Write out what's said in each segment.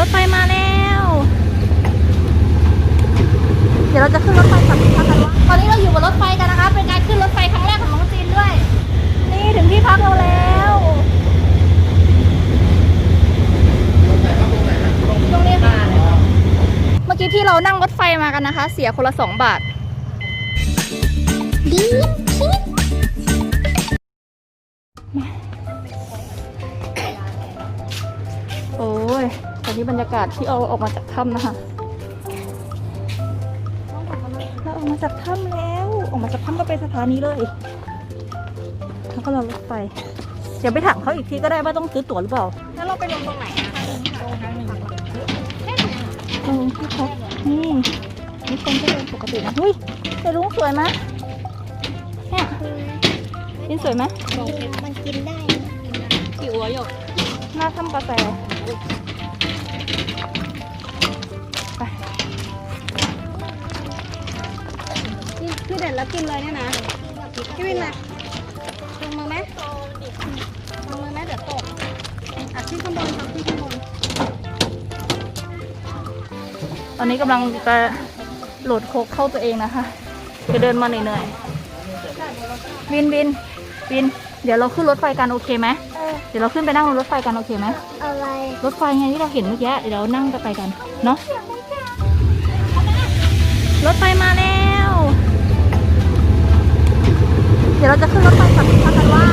รถไฟมาแล้ว เดี๋ยวเราจะขึ้นรถไฟกลับที่พักกันว่าตอนนี้เราอยู่บนรถไฟกันนะคะ เป็นการขึ้นรถไฟครั้งแรกของน้องจีนด้วย นี่ถึงที่พักเราแล้วตรงนี้ค่ะเมื่อกี้ที่เรานั่งรถไฟมากันนะคะ เสียคนละสองบาทดีโอ้ย อนนี้บรรยากาศที่เอาออกมาจากถ้ำนะคะเราออกมาจากถ้ำแล้ว ออกมาจากถ้ำก็ไปสถานีเลยแล้วก็รอรถไฟเดี๋ยวไปถามเขาอีกทีก็ได้ว่าต้องซื้อตั๋วหรือเปล่า แล้วเราไปลงตรงไหนอะตรงทางหนึ่งเออพี่พักนี่นี่คนก็เดินปกตินะอุ้ยแต่ลุงสวยไหมเนี่ยยินสวยไหมมันกินได้กี่อัวหยกหน้าถ้ำกาแฟ ไปคือเด็ดแล้วกินเลยเนี่ยนะพี่วินมาลงมือไหมลงมือไหมเดี๋ยวตกอัดที่ข้างบนครับที่ข้างบนตอนนี้กำลังจะโหลดโคกเข้าตัวเองนะคะจะเดินมาเหนื่อยๆวินวินวิน เดี๋ยวเราขึ้นรถไฟกันโอเคไหม เออเดี๋ยวเราขึ้นไปนั่งรถไฟกันโอเคไหมอะไรรถไฟไงที่เราเห็นเมื่อกี้เดี๋ยวเรานั่งกันไปกันเนาะรถไฟมาแล้ว เดี๋ยวเราจะขึ้นรถไฟกลับที่พักกันว่า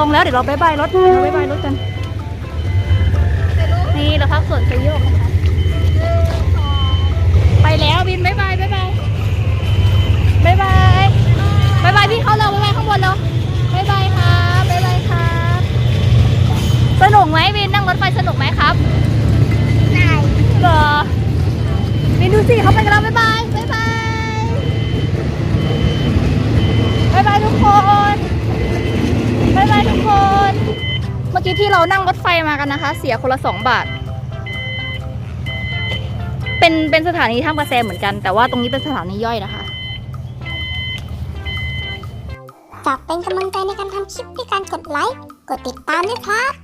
ลงแล้วเดี๋ยวเราบายบายรถเราบายบายรถกัน นี่เราพักสวนสยโยกนะคะไปแล้วบินบายบายบายบายบายบายบายบายพี่เขาเราบายบายข้างบนเราบายบายค่ะบายบายค่ะสนุกไหมบินนั่งรถไฟสนุกไหมครับเหรอบินดูสิเขาไปกันแล้วบายบายบายบายบายบายทุกคนบายบายทุกคน เมื่อกี้ที่เรานั่งรถไฟมากันนะคะ เสียคนละสองบาท เป็นเป็นสถานีท่ามกระแสเหมือนกัน แต่ว่าตรงนี้เป็นสถานีย่อยนะคะฝากเป็นกำลังใจในการทำคลิปด้วยการกดไลค์ กดติดตามด้วยครับ